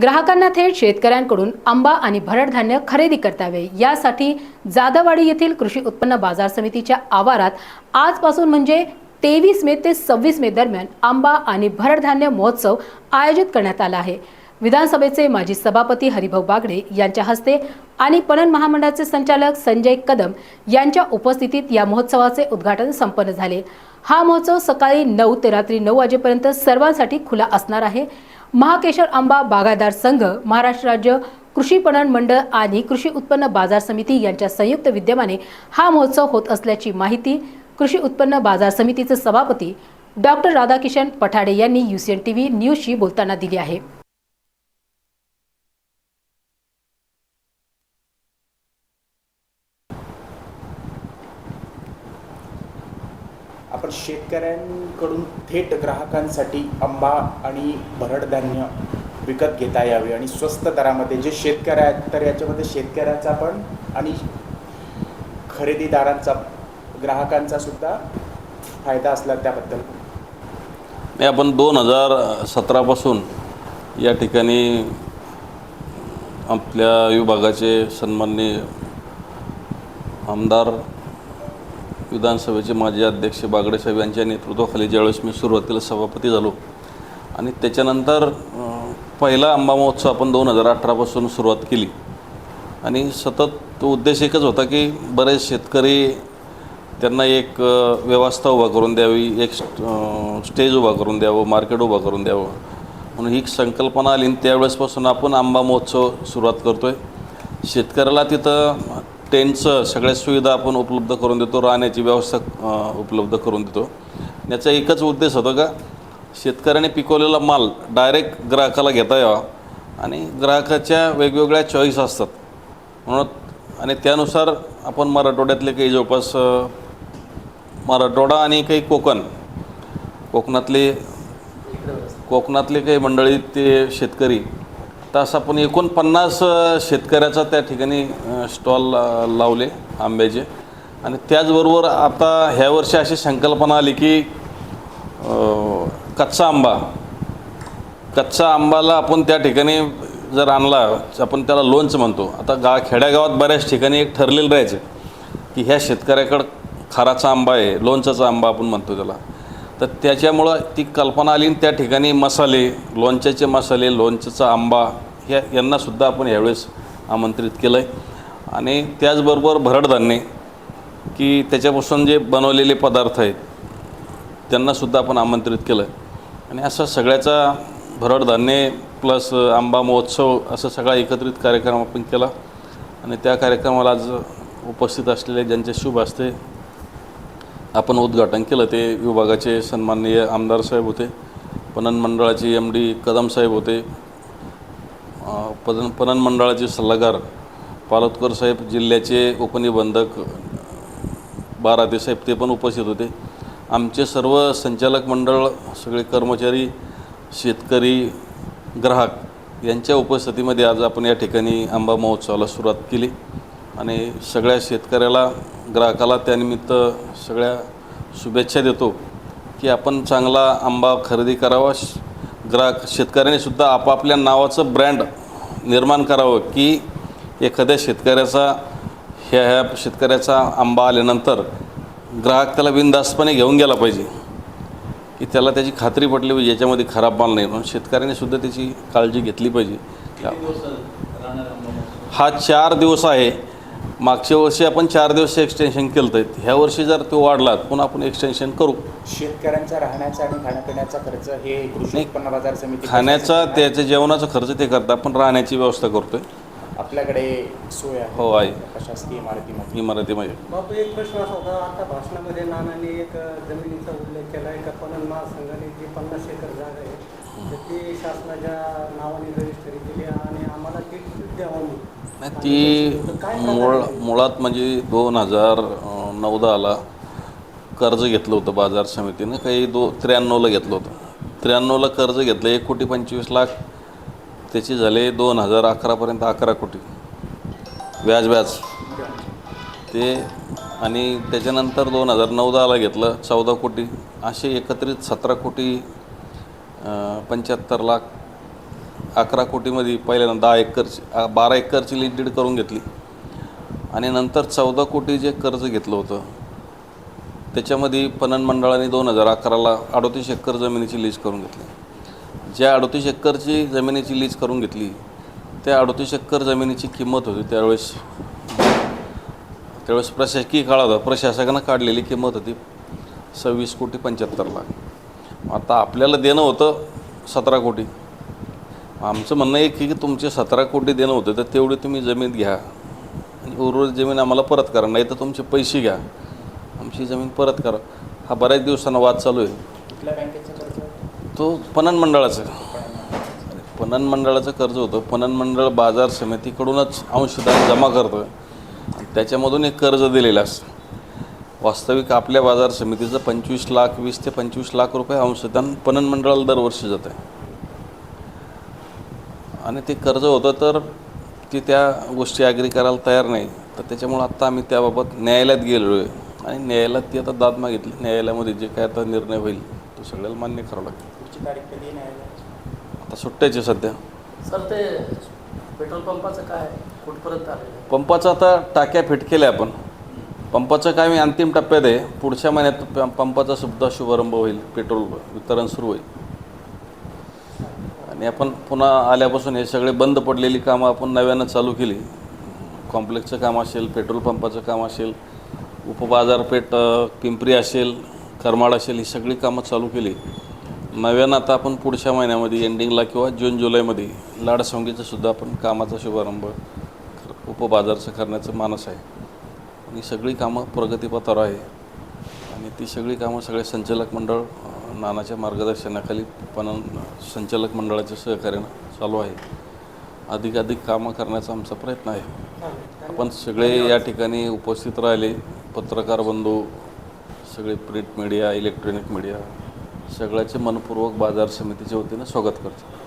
ग्राहकांना थेट शेतकऱ्यांकडून आंबा आणि भरड धान्य खरेदी करतावे यासाठी जाधववाडी येथील कृषी उत्पन्न बाजार समितीच्या आवारात आजपासून म्हणजे तेवीस मे ते सव्वीस मे दरम्यान आंबा आणि भरड धान्य महोत्सव आयोजित करण्यात आला आहे. विधानसभेचे माजी सभापती हरिभाऊ बागडे यांच्या हस्ते आणि पणन महामंडळाचे संचालक संजय कदम यांच्या उपस्थितीत या महोत्सवाचे उद्घाटन संपन्न झाले. हा महोत्सव सकाळी नऊ ते रात्री नऊ वाजेपर्यंत सर्वांसाठी खुला असणार आहे. महाकेशर आंबा बागायदार संघ महाराष्ट्र राज्य कृषी पणन मंडळ आणि कृषी उत्पन्न बाजार समिती यांच्या संयुक्त विद्यमाने हा महोत्सव होत असल्याची माहिती कृषी उत्पन्न बाजार समितीचे सभापती डॉक्टर राधाकिशन पठाडे यांनी युसीएन टीव्ही न्यूजशी बोलताना दिली आहे. आपण शेतकऱ्यांकडून थेट ग्राहकांसाठी आंबा आणि भरड धान्य विकत घेता यावे आणि स्वस्त दरामध्ये जे शेतकऱ्या आहेत तर याच्यामध्ये शेतकऱ्याचा पण आणि खरेदीदारांचा ग्राहकांचा सुद्धा फायदा असला त्याबद्दल. नाही आपण दोन हजार सतरापासून या ठिकाणी आपल्या विभागाचे सन्माननीय आमदार विधानसभेचे माजी अध्यक्ष बागडेसाहेब यांच्या नेतृत्वाखाली ज्यावेळेस मी सुरुवातीला सभापती झालो आणि त्याच्यानंतर पहिला आंबा महोत्सव आपण दोन हजार अठरापासून सुरुवात केली. आणि सतत तो उद्देश एकच होता की बरेच शेतकरी त्यांना एक व्यवस्था उभा करून द्यावी एक स्ट- स्टेज उभा करून द्यावं मार्केट उभा करून द्यावं. म्हणून ही संकल्पना आली आणि त्यावेळेसपासून आपण आंबा महोत्सव सुरुवात करतो आहे शेतकऱ्याला तिथं टेंटचं सगळ्या सुविधा आपण उपलब्ध करून देतो राहण्याची व्यवस्था उपलब्ध करून देतो. याचा एकच उद्देश होतो का शेतकऱ्याने पिकवलेला माल डायरेक्ट ग्राहकाला घेता यावा आणि ग्राहकाच्या वेगवेगळ्या चॉईस असतात. म्हणून आणि त्यानुसार आपण मराठवाड्यातले काही जवळपास मराठवाडा आणि काही कोकण कोकणातले कोकणातले काही मंडळी ते शेतकरी तास आपण एकूण पन्नास शेतकऱ्याचा त्या ठिकाणी स्टॉल लावले आंब्याचे. आणि त्याचबरोबर आता ह्या वर्षी अशी संकल्पना आली की कच्चा आंबा कच्चा आंबाला आपण त्या ठिकाणी जर आणला आपण त्याला लोणचं म्हणतो. आता गा खेड्यागावात बऱ्याच ठिकाणी एक ठरलेलं राहायचं की ह्या शेतकऱ्याकडं खाराचा आंबा आहे लोणचाचा आंबा आपण म्हणतो त्याला. तर त्याच्यामुळं ती कल्पना आली आणि त्या ठिकाणी मसाले लोणच्याचे मसाले लोणच्याचा आंबा ह्या यांनासुद्धा आपण यावेळेस आमंत्रित केलं आहे आणि त्याचबरोबर भरडधान्ये की त्याच्यापासून जे बनवलेले पदार्थ आहेत त्यांनासुद्धा आपण आमंत्रित केलं आणि असं सगळ्याचा भरडधान्ये प्लस आंबा महोत्सव असा सगळा एकत्रित कार्यक्रम आपण केला. आणि त्या कार्यक्रमाला आज उपस्थित असलेले ज्यांचे शुभ असते आपण उद्घाटन केलं ते विभागाचे सन्माननीय आमदार साहेब होते पणन मंडळाचे एम डी कदम साहेब होते पदन पणन मंडळाचे सल्लागार पालतकर साहेब जिल्ह्याचे उपनिबंधक बाराते साहेब ते पण उपस्थित होते. आमचे सर्व संचालक मंडळ सगळे कर्मचारी शेतकरी ग्राहक यांच्या उपस्थितीमध्ये आज आपण या ठिकाणी आंबा महोत्सवाला सुरुवात केली. आणि सगळ्या शेतकऱ्याला ग्राहकाला त्यानिमित्त सगळ्या शुभेच्छा देतो की आपण चांगला आंबा खरेदी करावा. श- ग्राहक शेतकऱ्याने सुद्धा आपापल्या नावाचं ब्रँड निर्माण करावं की एखाद्या शेतकऱ्याचा ह्या ह्या शेतकऱ्याचा आंबा आल्यानंतर ग्राहक त्याला बिनधास्तपणे घेऊन गेला पाहिजे. की त्याला त्याची खात्री पटली पाहिजे याच्यामध्ये खराब माल नाही. म्हणून शेतकऱ्याने सुद्धा त्याची काळजी घेतली पाहिजे. हा चार दिवस आहे. मागच्या वर्षी आपण चार दिवस एक्सटेन्शन केलं आहे ह्या वर्षी जर तो वाढला पुन्हा आपण एक्सटेन्शन करू. शेतकऱ्यांचा राहण्याचा आणि खाण्यापिण्याचा खर्च हे कृषी. उत्पन्न बाजार समिती खाण्याचा त्याच्या जेवणाचा खर्च ते करता आपण राहण्याची व्यवस्था करतोय. आपल्याकडे सोय आहे. हो आहे. प्रशासकीय इमारतीमध्ये. इमारतीमध्ये. बापू एक प्रश्न असा होता आता भाषणामध्ये नानांनी एक जमिनीचा उल्लेख केला आहे का पणन महासंघाने जी पन्नास एकर जागा आहे तर ती शासनाच्या नावाने रजिस्टरी केली आणि आम्हाला ती द्यावं म्हणून. नाही ती मुळ मुळात म्हणजे दोन हजार नऊ दहाला कर्ज घेतलं होतं बाजार समितीनं. काही दो त्र्याण्णवला घेतलं होतं. त्र्याण्णवला कर्ज घेतलं. एक कोटी पंचवीस लाख त्याचे झाले दोन हजार अकरापर्यंत अकरा कोटी. व्याज व्याज. ते आणि त्याच्यानंतर दोन हजार नऊ दहाला घेतलं चौदा कोटी. असे एकत्रित सतरा कोटी पंच्याहत्तर लाख अकरा कोटीमध्ये पहिल्यांदा दहा एकरची बारा एकरची लीड डीड करून घेतली. आणि नंतर चौदा कोटी जे कर्ज घेतलं होतं त्याच्यामध्ये पणन मंडळाने दोन हजार अकराला अडोतीस एकर जमिनीची लीज करून घेतली. ज्या अडोतीस एकरची जमिनीची लीज करून घेतली त्या अडोतीस एकर जमिनीची किंमत होती त्यावेळेस त्यावेळेस प्रशासकीय काळात होता प्रशासकानं काढलेली किंमत होती सव्वीस कोटी पंच्याहत्तर लाख आता आपल्याला देणं होतं सतरा कोटी. आमचं म्हणणं आहे की तुमचे सतरा कोटी देणं होतं तर तेवढी तुम्ही जमीन घ्या. आणि उर्वरित जमीन आम्हाला परत करा नाही तर तुमचे पैसे घ्या. आमची जमीन परत करा. हा बऱ्याच दिवसांना वाद चालू आहे. तो पणन मंडळाचं. पणन मंडळाचं कर्ज होतं. पणन मंडळ बाजार समितीकडूनच अंशदान जमा करतं. आणि त्याच्यामधून एक कर्ज दिलेलं असतं. वास्तविक आपल्या बाजार समितीचं पंचवीस लाख वीस ते पंचवीस लाख रुपये अंशदान पणन मंडळाला दरवर्षी जातं आहे आणि ते कर्ज होतं तर ती त्या गोष्टी ॲग्री करायला तयार नाही. तर त्याच्यामुळं आत्ता आम्ही त्याबाबत न्यायालयात गेलो आहे. आणि न्यायालयात ती आता दाद मागितली. न्यायालयामध्ये जे काय आता निर्णय होईल तो सगळ्याला मान्य करावं लागेल. पुढची तारीख कधी आहे न्यायालयाची? आता सुट्ट्याचे सध्या. सर ते पेट्रोल पंपाचं काय कुठपर्यंत आलेलं पंपाचं आता टाक्या फिट केल्या आपण. पंपाचं काय मी अंतिम टप्प्यात आहे. पुढच्या महिन्यात पंपाचा सुद्धा शुभारंभ होईल. पेट्रोल वितरण सुरू होईल. आणि आपण पुन्हा आल्यापासून हे सगळे बंद पडलेली कामं आपण नव्यानं चालू केली. कॉम्प्लेक्सचं काम असेल पेट्रोल पंपाचं काम असेल उपबाजारपेठ पिंपरी असेल करमाड असेल ही सगळी कामं चालू केली. नव्यानं आता आपण पुढच्या महिन्यामध्ये एंडिंगला किंवा जून जुलैमध्ये लाडसंगीचं सुद्धा आपण कामाचा शुभारंभ उपबाजारचं करण्याचं मानस आहे. आणि सगळी कामं प्रगतीपथावर आहे. आणि ती सगळी कामं सगळे संचालक मंडळ नानाच्या मार्गदर्शनाखाली पण संचालक मंडळाच्या सहकार्यानं चालू आहे. अधिकाधिक कामं करण्याचा आमचा प्रयत्न आहे. आपण सगळे या ठिकाणी उपस्थित राहिले. पत्रकार बंधू सगळे प्रिंट मीडिया इलेक्ट्रॉनिक मीडिया सगळ्याचे मनपूर्वक बाजार समितीच्या वतीनं स्वागत करतो.